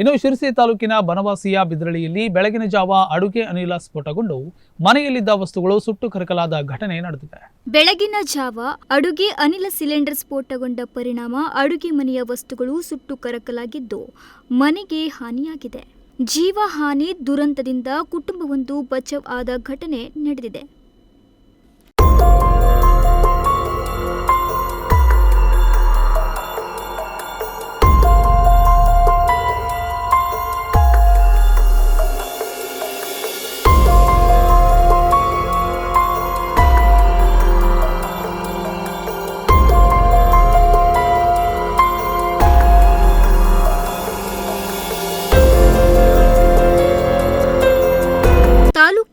ಇನ್ನು ಶಿರಸಿ ತಾಲೂಕಿನ ಬನವಾಸಿಯ ಬಿದ್ರಳಿಯಲ್ಲಿ ಬೆಳಗಿನ ಜಾವ ಅಡುಗೆ ಅನಿಲ ಸ್ಫೋಟಗೊಂಡು ಮನೆಯಲ್ಲಿದ್ದ ವಸ್ತುಗಳು ಸುಟ್ಟು ಕರಕಲಾದ ಘಟನೆ ನಡೆದಿದೆ. ಬೆಳಗಿನ ಜಾವ ಅಡುಗೆ ಅನಿಲ ಸಿಲಿಂಡರ್ ಸ್ಫೋಟಗೊಂಡ ಪರಿಣಾಮ ಅಡುಗೆ ಮನೆಯ ವಸ್ತುಗಳು ಸುಟ್ಟು ಕರಕಲಾಗಿದ್ದು ಮನೆಗೆ ಹಾನಿಯಾಗಿದೆ. ಜೀವ ಹಾನಿ ದುರಂತದಿಂದ ಕುಟುಂಬವೊಂದು ಬಚಾವ್ ಆದ ಘಟನೆ ನಡೆದಿದೆ.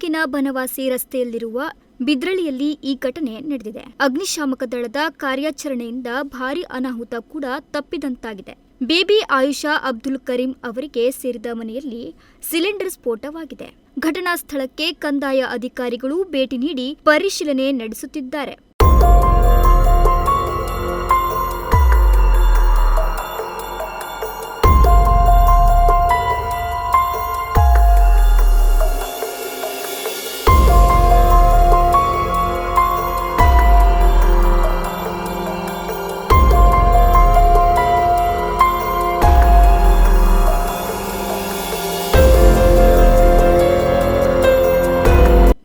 ತಾಲೂಕಿನ ಬನವಾಸಿ ರಸ್ತೆಯಲ್ಲಿರುವ ಬಿದ್ರಳಿಯಲ್ಲಿ ಈ ಘಟನೆ ನಡೆದಿದೆ. ಅಗ್ನಿಶಾಮಕ ದಳದ ಕಾರ್ಯಾಚರಣೆಯಿಂದ ಭಾರಿ ಅನಾಹುತ ಕೂಡ ತಪ್ಪಿದಂತಾಗಿದೆ. ಬೇಬಿ ಆಯುಷಾ ಅಬ್ದುಲ್ ಕರೀಂ ಅವರಿಗೆ ಸೇರಿದ ಮನೆಯಲ್ಲಿ ಸಿಲಿಂಡರ್ ಸ್ಫೋಟವಾಗಿದೆ. ಘಟನಾ ಸ್ಥಳಕ್ಕೆ ಕಂದಾಯ ಅಧಿಕಾರಿಗಳು ಭೇಟಿ ನೀಡಿ ಪರಿಶೀಲನೆ ನಡೆಸುತ್ತಿದ್ದಾರೆ.